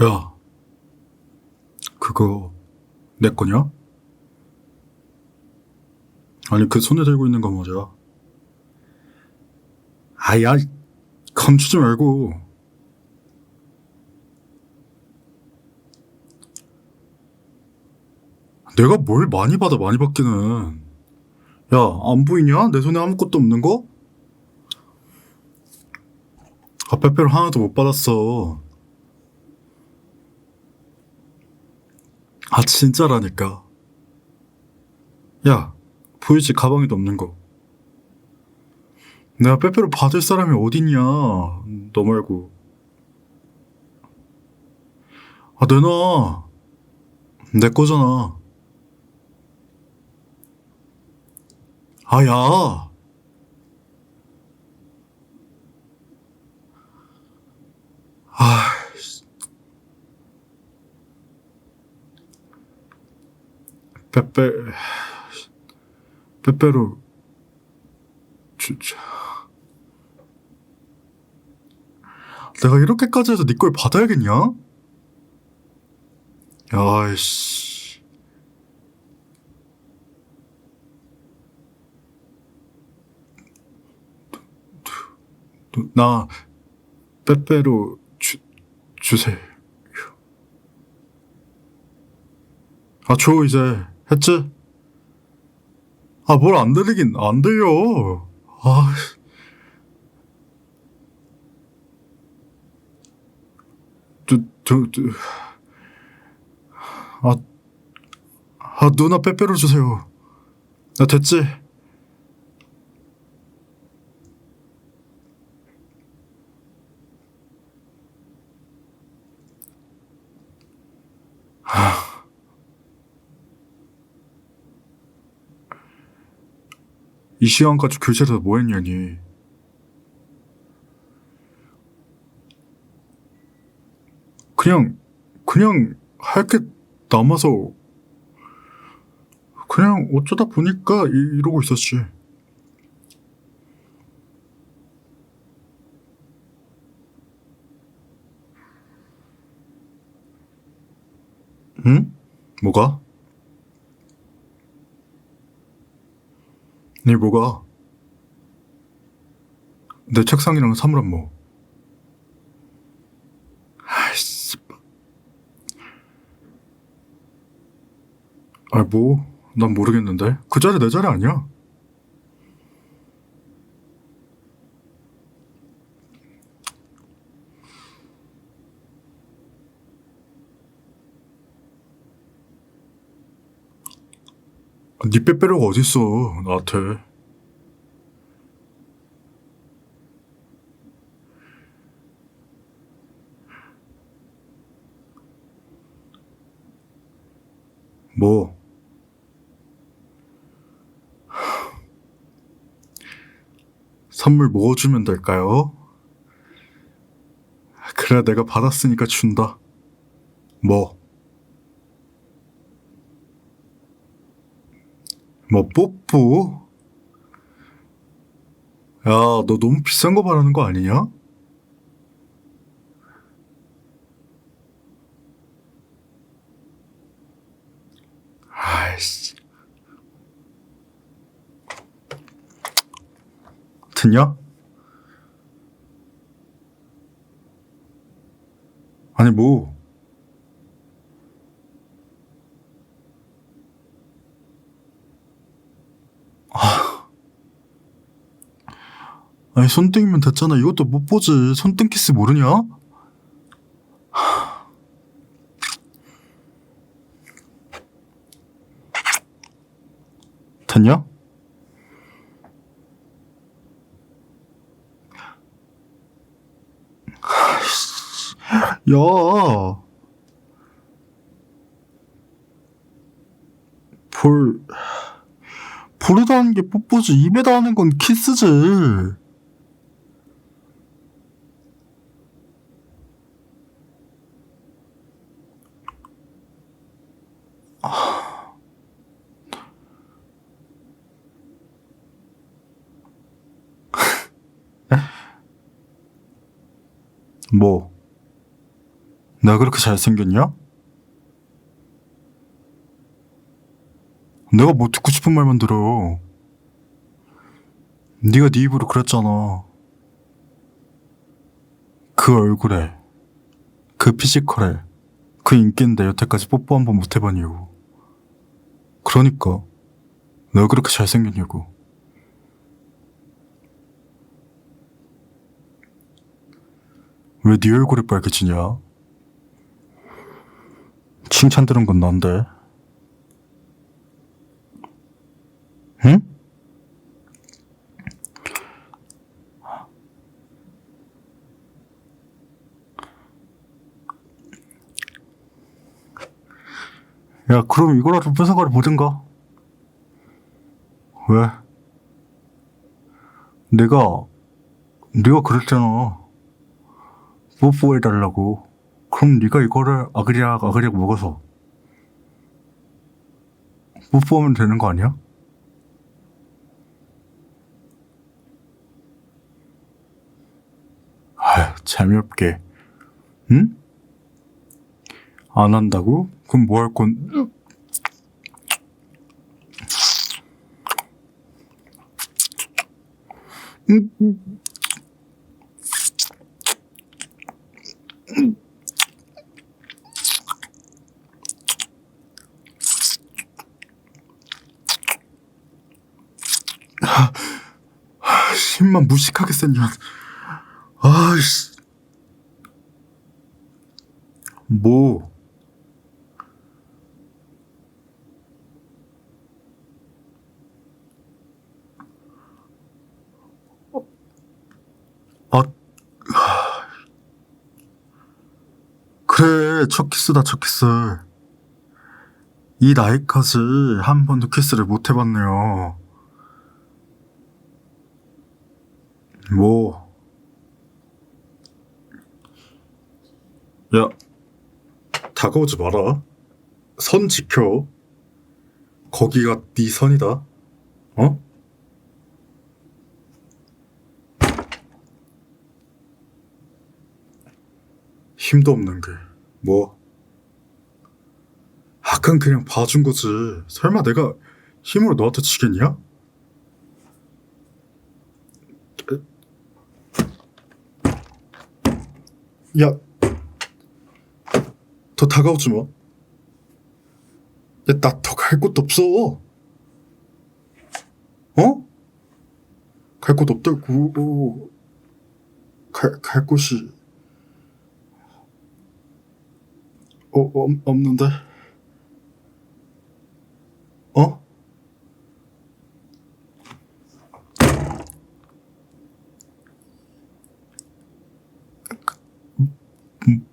야, 그거 내 거냐? 아니 그 손에 들고 있는 거 뭐야? 아야, 감추지 말고. 내가 뭘 많이 받아 많이 받기는. 야, 안 보이냐? 내 손에 아무것도 없는 거? 아, 빼빼로 하나도 못 받았어. 아, 진짜라니까. 야, 보이지? 가방에도 없는 거. 내가 빼빼로 받을 사람이 어딨냐. 너 말고. 아, 내놔. 내 거잖아. 아, 야. 아, 빼빼, 빼빼로, 진짜. 내가 이렇게까지 해서 네걸 받아야겠냐? 야이씨. 나 빼빼로 주, 주세요. 아, 줘, 이제. 했지? 아, 뭘 안 들리긴 안 들려. 아, 두, 두, 두. 아, 아, 누나 빼빼로 주세요. 나 됐지? 이 시간까지 교실에서 뭐 했냐니. 그냥, 그냥 할 게 남아서, 그냥 어쩌다 보니까 이, 이러고 있었지. 응? 뭐가? 네 뭐가? 내 책상이랑 사물함 뭐? 아이씨. 아, 뭐? 난 모르겠는데. 그 자리 내 자리 아니야. 네 빼빼로가 어딨어, 나한테. 뭐? 선물 뭐 주면 될까요? 그래, 내가 받았으니까 준다. 뭐? 뭐, 뽀뽀? 야, 너 너무 비싼 거 바라는 거 아니냐? 아이씨. 듣냐? 아니, 뭐. 아니, 손등이면 됐잖아. 이것도 못 보지. 손등 키스 모르냐? 됐냐? 야. 볼, 볼에다 하는 게 뽀뽀지. 입에다 하는 건 키스지. 뭐? 내가 그렇게 잘생겼냐? 내가 뭐 듣고 싶은 말만 들어. 네가 네 입으로 그랬잖아. 그 얼굴에, 그 피지컬에, 그 인기인데 여태까지 뽀뽀 한 번 못 해봤냐고. 그러니까 내가 그렇게 잘생겼냐고. 왜 네 얼굴이 빨개지냐? 칭찬 들은 건 난데. 응? 야, 그럼 이거라도 뺏어가려 보든가. 왜? 내가, 네가 그랬잖아. 뽀뽀해달라고. 그럼 네가 이거를 아그리악 아그리악 먹어서 뽀뽀하면 되는 거 아니야? 아휴, 재미없게. 응? 안 한다고? 그럼 뭐 할 건? 힘만 무식하게 센 년. 아이씨. 뭐? 아, 첫 키스다, 첫 키스. 이 나이까지 한 번도 키스를 못 해봤네요. 뭐, 야, 다가오지 마라. 선 지켜. 거기가 네 선이다. 어? 힘도 없는 게, 뭐. 아깐 그냥 봐준 거지. 설마 내가 힘으로 너한테 지겠냐? 야, 더 다가오지 마. 야, 나 더 갈 곳도 없어. 어? 갈 곳 없다고. 갈, 갈 곳이. 어, 없, 없는데. 어?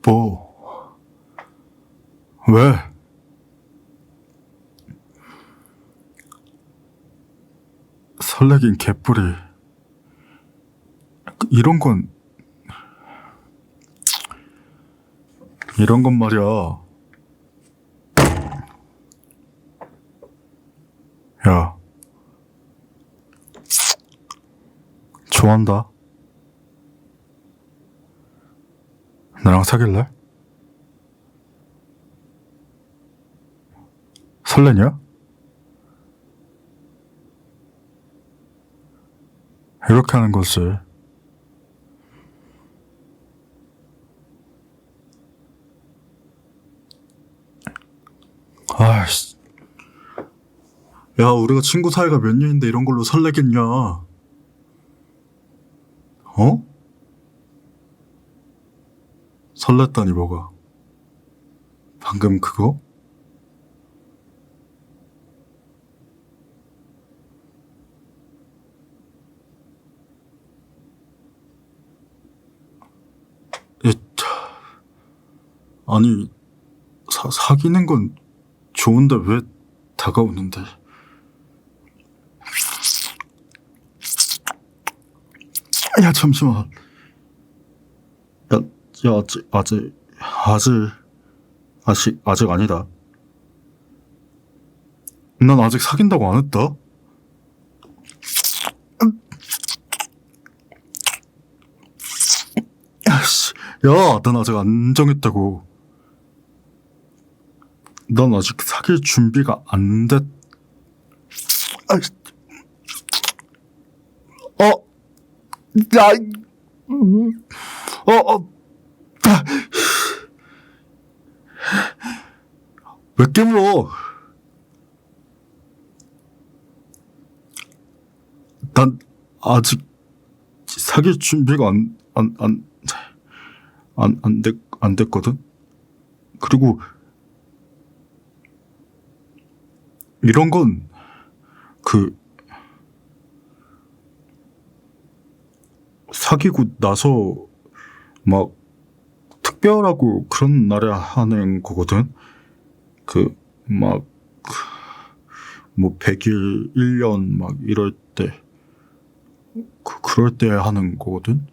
뭐? 왜? 설레긴 개뿔이. 이런 건, 이런 건 말이야. 야. 좋아한다. 나랑 사귈래? 설레냐? 이렇게 하는 거지. 아이씨. 야, 우리가 친구 사이가 몇 년인데 이런 걸로 설레겠냐? 어? 설렜다니 뭐가? 방금 그거? 아니 사, 사귀는 건 좋은데 왜 다가오는데? 야 잠시만. 야, 야 아직 아직 아직 아직 아직 아니다. 난 아직 사귄다고 안 했다. 야, 씨. 야, 난 아직 안 정했다고. 난 아직 사귈 준비가 안 됐. 아, 어, 나, 음, 어, 어, 아. 왜 깨물어? 난 아직 사귈 준비가 안, 안, 안, 안, 안 됐, 안 됐거든? 그리고 이런 건 그 사귀고 나서 막 특별하고 그런 날에 하는 거거든. 그 막 뭐 100일, 1년 막 이럴 때 그, 그럴 때 하는 거거든.